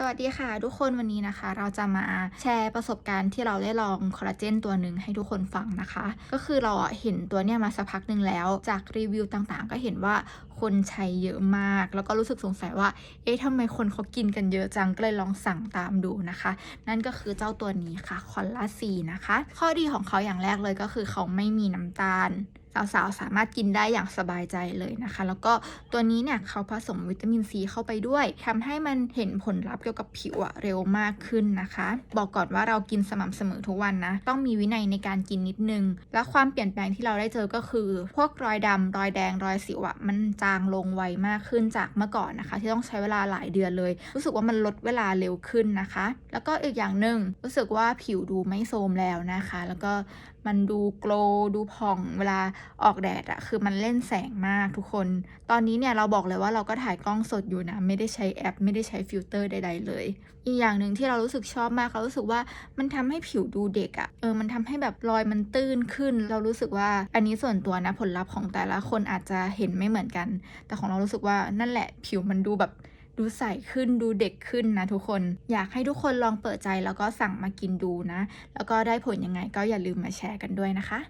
สวัสดีค่ะทุกคนวันนี้นะคะ เราจะมาแชร์ประสบการณ์ที่เราได้ลองคอลลาเจนตัวหนึ่งให้ทุกคนฟังนะคะ ก็คือเราเห็นตัวเนี้ยมาสักพักหนึ่งแล้ว จากรีวิวต่างๆ ก็เห็นว่าคนใช้เยอะมาก แล้วก็รู้สึกสงสัยว่า เอ๊ะทำไมคนเขากินกันเยอะจังก็เลยลองสั่งตามดูนะคะ นั่นก็คือเจ้าตัวนี้ค่ะคอลลาซีนะคะ ข้อดีของเขาอย่างแรกเลยก็คือเขาไม่มีน้ำตาล สาวๆ สามารถกินได้อย่างสบายใจเลยนะคะ แล้วก็ตัวนี้เนี่ยเขาผสมวิตามินซีเข้าไปด้วยทำให้มันเห็นผลลัพธ์เกี่ยวกับผิวอะเร็วมากขึ้นนะคะ บอกก่อนว่าเรากินสม่ำเสมอทุกวันนะ ต้องมีวินัยในการกินนิดนึง และความเปลี่ยนแปลงที่เราได้เจอก็คือ พวกรอยดำรอยแดงรอยสิวอะมันจางลงไวมากขึ้นจากเมื่อก่อนนะคะ ที่ต้องใช้เวลาหลายเดือนเลย รู้สึกว่ามันลดเวลาเร็วขึ้นนะคะ แล้วก็อีกอย่างหนึ่งรู้สึกว่าผิวดูไม่โทรมแล้วนะคะ แล้วก็มันดูโกลดูผ่องเวลาออกแดดอะคือมันเล่นแสงมากทุกคน ตอนนี้เนี่ยเราบอกเลยว่าเราก็ถ่ายกล้องสดอยู่นะ ไม่ได้ใช้แอป ไม่ได้ใช้ฟิลเตอร์ใด ๆ เลย อีกอย่างหนึ่งที่เรารู้สึกชอบมากเรารู้สึกว่ามันทำให้ผิวดูเด็กอะเออมันทำให้แบบรอยมันตื้นขึ้น เรารู้สึกว่าอันนี้ส่วนตัวนะผลลัพธ์ของแต่ละคนอาจจะเห็นไม่เหมือนกัน แต่ของเรารู้สึกว่านั่นแหละผิวมันดูแบบดูใสขึ้นดูเด็กขึ้นนะทุกคน อยากให้ทุกคนลองเปิดใจแล้วก็สั่งมากินดูนะ แล้วก็ได้ผลยังไงก็อย่าลืมมาแชร์กันด้วยนะคะ